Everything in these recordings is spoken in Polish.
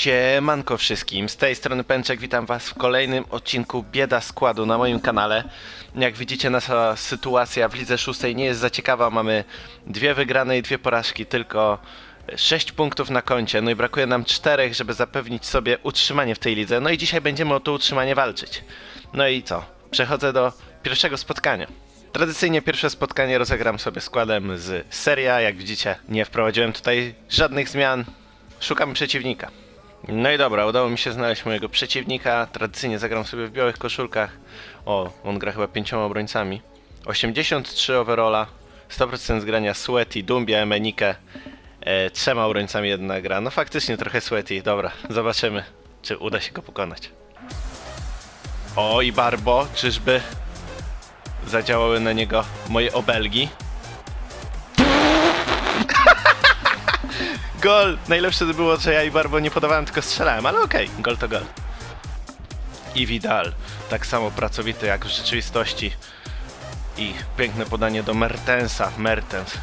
Siemanko wszystkim, z tej strony Pęczek, witam was w kolejnym odcinku Bieda Składu na moim kanale. Jak widzicie nasza sytuacja w lidze szóstej nie jest za ciekawa, mamy dwie wygrane i dwie porażki, tylko 6 punktów na koncie, no i brakuje nam czterech, żeby zapewnić sobie utrzymanie w tej lidze, no i dzisiaj będziemy o to utrzymanie walczyć. No i co, przechodzę do pierwszego spotkania. Tradycyjnie pierwsze spotkanie rozegram sobie składem z Seria, jak widzicie nie wprowadziłem tutaj żadnych zmian, Szukamy przeciwnika. No i dobra, udało mi się znaleźć mojego przeciwnika. Tradycyjnie zagram sobie w białych koszulkach. O, on gra chyba pięcioma obrońcami. 83 overalla, 100% zgrania Sweaty, Dumbia, Emenikę. E, trzema obrońcami jedna gra. No faktycznie trochę Sweaty. Dobra, zobaczymy, czy uda się go pokonać. O, i Barbo, czyżby zadziałały na niego moje obelgi? Gol! Najlepsze to było, że ja i Barbo nie podawałem, tylko strzelałem, ale okej, gol to gol. I Vidal, tak samo pracowity jak w rzeczywistości. I piękne podanie do Mertensa, Mertens.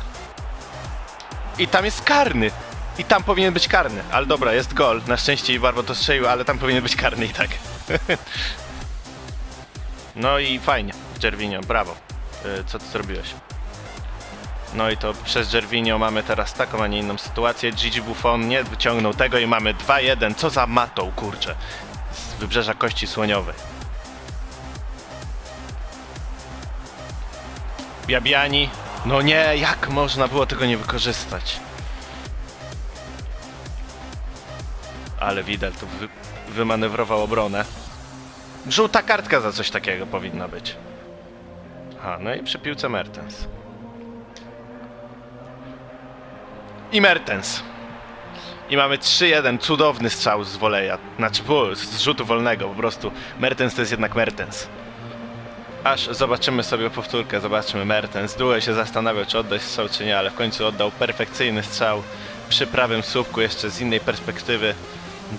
I tam jest karny! I tam powinien być karny, ale dobra, jest gol. Na szczęście i Barbo to strzelił, ale tam powinien być karny i tak. no i fajnie, Jervinio, brawo. Y, Co ty zrobiłeś? No i to przez Gervinio mamy teraz taką, a nie inną sytuację. Gigi Buffon nie wyciągnął tego i mamy 2-1. Co za matą, kurczę. Z wybrzeża Kości Słoniowej. Biabiani. No nie, jak można było tego nie wykorzystać? Ale Widal tu wy wymanewrował obronę. Żółta kartka za coś takiego powinna być. A, no i przy piłce Mertens. I Mertens. I mamy 3-1, cudowny strzał z woleja. Znaczy, z rzutu wolnego, po prostu. Mertens to jest jednak Mertens. Aż zobaczymy sobie powtórkę, zobaczymy Mertens. Długo się zastanawiał, czy oddać strzał, czy nie, ale w końcu oddał perfekcyjny strzał przy prawym słupku, jeszcze z innej perspektywy.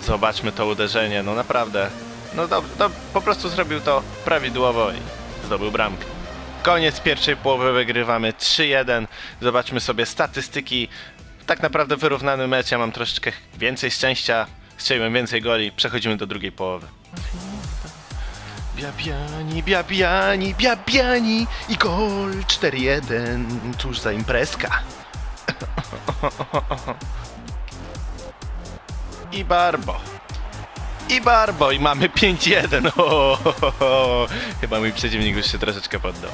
Zobaczmy to uderzenie, no naprawdę. No dobrze, to po prostu zrobił to prawidłowo i zdobył bramkę. Koniec pierwszej połowy, wygrywamy 3-1. Zobaczmy sobie statystyki tak naprawdę wyrównany mecz, ja mam troszeczkę więcej szczęścia, strzeliłem więcej goli, przechodzimy do drugiej połowy. Biabiani, biabiani, biabiani i gol 4-1, cóż za imprezka. I Barbo. I Barbo i mamy 5-1. O, ho, ho, ho. Chyba mój przeciwnik już się troszeczkę poddał.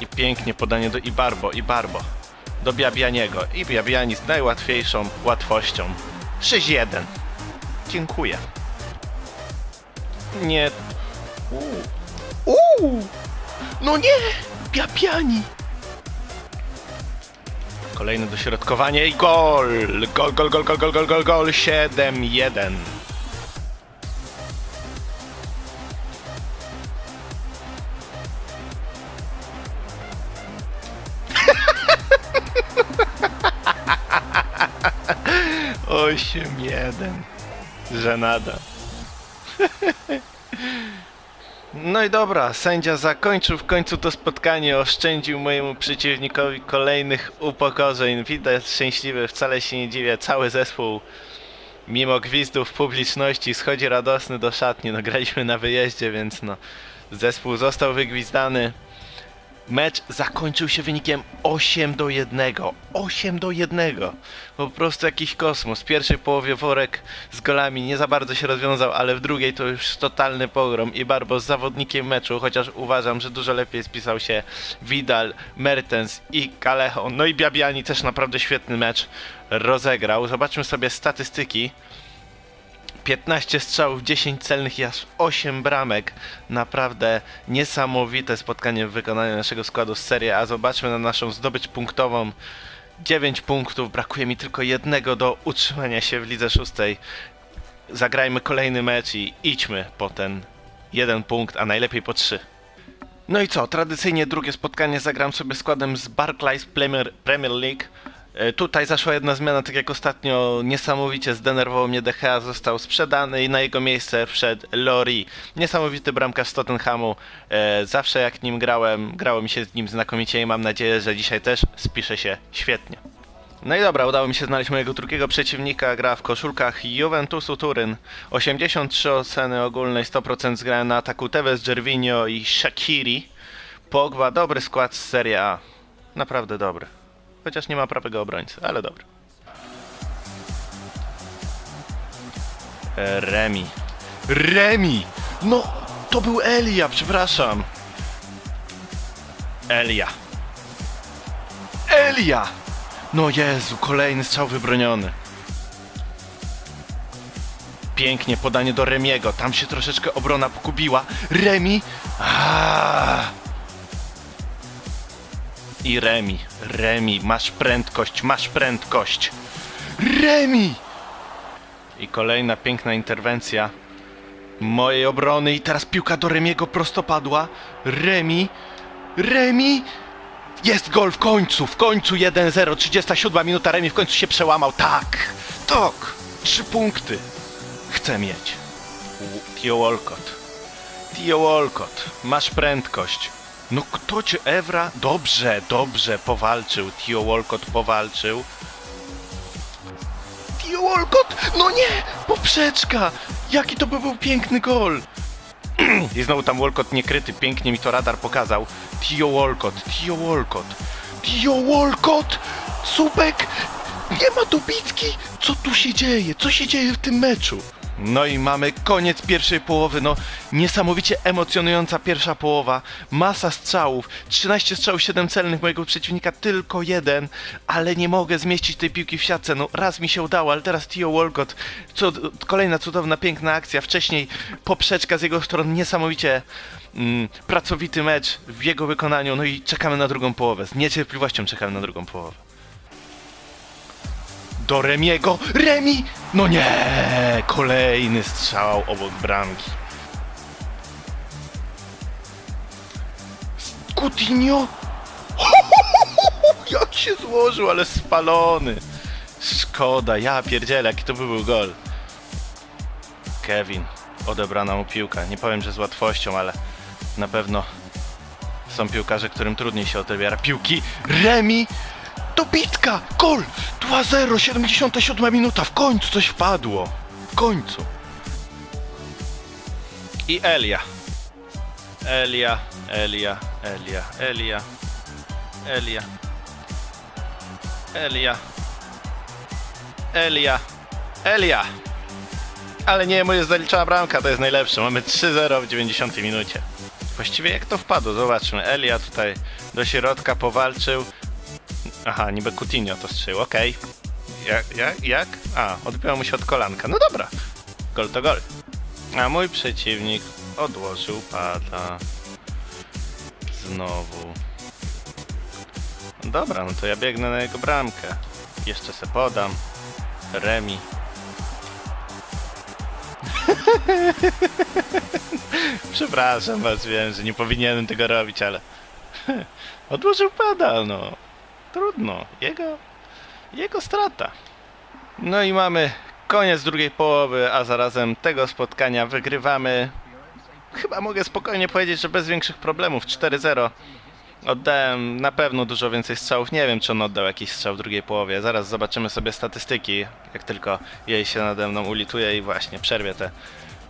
I pięknie podanie do Ibarbo, Ibarbo do Biabianiego. I Biabiani z najłatwiejszą łatwością. 6-1. Dziękuję. Nie. Uuu. No nie! Biabiani! Kolejne dośrodkowanie i gol! Gol, gol, gol, gol, gol, gol, gol, gol, 7-1. Osiem jeden. Żenada. No i dobra, sędzia zakończył w końcu to spotkanie, oszczędził mojemu przeciwnikowi kolejnych upokorzeń. Widać szczęśliwy, wcale się nie dziwię, cały zespół mimo gwizdów publiczności schodzi radosny do szatni. No graliśmy na wyjeździe, więc no zespół został wygwizdany. Mecz zakończył się wynikiem 8 do 1. 8 do 1. Po prostu jakiś kosmos. W pierwszej połowie worek z golami nie za bardzo się rozwiązał, ale w drugiej to już totalny pogrom i Barbo z zawodnikiem meczu, chociaż uważam, że dużo lepiej spisał się Vidal, Mertens i Kalejo. No i Biabiani też naprawdę świetny mecz rozegrał. Zobaczmy sobie statystyki. 15 strzałów, 10 celnych i aż 8 bramek. Naprawdę niesamowite spotkanie w wykonaniu naszego składu z serii A. Zobaczmy na naszą zdobycz punktową. 9 punktów, brakuje mi tylko jednego do utrzymania się w lidze szóstej. Zagrajmy kolejny mecz i idźmy po ten jeden punkt, a najlepiej po trzy. No i co, tradycyjnie drugie spotkanie zagram sobie składem z Barclays Premier, Premier League. E, Tutaj zaszła jedna zmiana, tak jak ostatnio niesamowicie zdenerwował mnie DHA, został sprzedany i na jego miejsce wszedł Lori. Niesamowity bramkarz z Tottenhamu. E, Zawsze jak nim grałem, grało mi się z nim znakomicie i mam nadzieję, że dzisiaj też spisze się świetnie. No i dobra, udało mi się znaleźć mojego drugiego przeciwnika. Gra w koszulkach Juventusu Turyn. 83 oceny ogólnej, 100% zgrałem na ataku Tevez, Gervinho i Shakiri. Pogba, dobry skład z Serie A. Naprawdę dobry. Chociaż nie ma prawego obrońcy, ale dobry. E, Remi. Remi! No, to był Elia, przepraszam. Elia. Elia! No Jezu, kolejny strzał wybroniony. Pięknie podanie do Remiego. Tam się troszeczkę obrona pogubiła. Remi! Aaaa! I Remi. Remi, masz prędkość, masz prędkość. Remi! I kolejna piękna interwencja mojej obrony. I teraz piłka do Remiego prostopadła. Remi. Remi! Jest gol w końcu, w końcu 1-0, 37 minuta, Remi w końcu się przełamał. Tak, tak, trzy punkty. Chcę mieć. Tio Walcott. Tio Walcott, masz prędkość. No kto cię, Evra? Dobrze, dobrze, powalczył. Tio Walcott powalczył. Tio Walcott! No nie! Poprzeczka! Jaki to by był piękny gol! I znowu tam Walcott niekryty, pięknie mi to radar pokazał. Tio Walcott, Tio Walcott, Tio Walcott! Słupek! Nie ma dobitki! Co tu się dzieje? Co się dzieje w tym meczu? No i mamy koniec pierwszej połowy, no niesamowicie emocjonująca pierwsza połowa, masa strzałów, 13 strzałów, 7 celnych mojego przeciwnika, tylko jeden, ale nie mogę zmieścić tej piłki w siatce, no raz mi się udało, ale teraz Tio Walcott, cud, kolejna cudowna, piękna akcja, wcześniej poprzeczka z jego strony, niesamowicie mm, pracowity mecz w jego wykonaniu, no i czekamy na drugą połowę, z niecierpliwością czekamy na drugą połowę do Remiego. Remi! No nie! Kolejny strzał obok bramki. Coutinho? Jak się złożył, ale spalony. Szkoda, ja pierdzielę, jaki to by był gol. Kevin, odebrana mu piłka. Nie powiem, że z łatwością, ale na pewno są piłkarze, którym trudniej się odebiera piłki. Remi! To bitka! Gol! 2-0, 77 minuta. W końcu coś wpadło. W końcu. I Elia. Elia, Elia, Elia, Elia, Elia, Elia, Elia, Elia. Ale nie, moja zaliczona bramka to jest najlepsze. Mamy 3-0 w 90 minucie. Właściwie jak to wpadło? Zobaczmy. Elia tutaj do środka powalczył. Aha, niby Coutinho to strzelił, okej. Jak, jak, jak? A, odbiło mu się od kolanka. No dobra. Gol to gol. A mój przeciwnik odłożył pada. Znowu. Dobra, no to ja biegnę na jego bramkę. Jeszcze se podam. Remi. Przepraszam was, wiem, że nie powinienem tego robić, ale... Odłożył pada, no. Trudno. Jego... Jego strata. No i mamy koniec drugiej połowy, a zarazem tego spotkania wygrywamy. Chyba mogę spokojnie powiedzieć, że bez większych problemów. 4-0. Oddałem na pewno dużo więcej strzałów. Nie wiem, czy on oddał jakiś strzał w drugiej połowie. Zaraz zobaczymy sobie statystyki, jak tylko jej się nade mną ulituje i właśnie przerwie te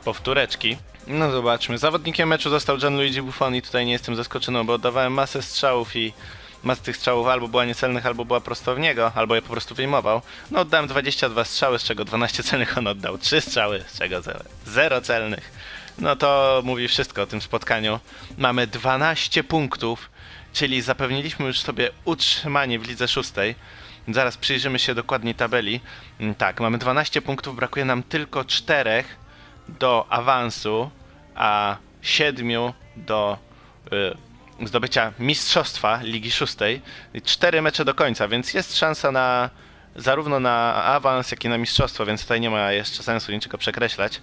powtóreczki. No zobaczmy. Zawodnikiem meczu został Gianluigi Buffon i tutaj nie jestem zaskoczony, bo oddawałem masę strzałów i masa tych strzałów albo była niecelnych, albo była prosto w niego, albo je po prostu wyjmował. No oddałem 22 strzały, z czego 12 celnych on oddał. 3 strzały, z czego 0 celnych. No to mówi wszystko o tym spotkaniu. Mamy 12 punktów, czyli zapewniliśmy już sobie utrzymanie w lidze szóstej. Zaraz przyjrzymy się dokładniej tabeli. Mm, Tak, mamy 12 punktów, brakuje nam tylko 4 do awansu, a 7 do y, zdobycia mistrzostwa Ligi Szóstej. Cztery mecze do końca, więc jest szansa na zarówno na awans, jak i na mistrzostwo, więc tutaj nie ma jeszcze sensu niczego przekreślać.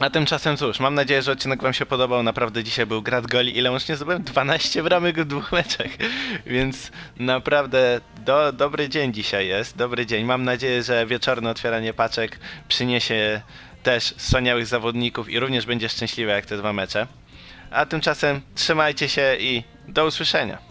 A tymczasem cóż, mam nadzieję, że odcinek Wam się podobał. Naprawdę dzisiaj był grad goli. Ile łącznie zdobyłem? 12 bramek w dwóch meczach. Więc naprawdę do, dobry dzień dzisiaj jest. Dobry dzień. Mam nadzieję, że wieczorne otwieranie paczek przyniesie też wspaniałych zawodników i również będzie szczęśliwe jak te dwa mecze. A tymczasem trzymajcie się i do usłyszenia.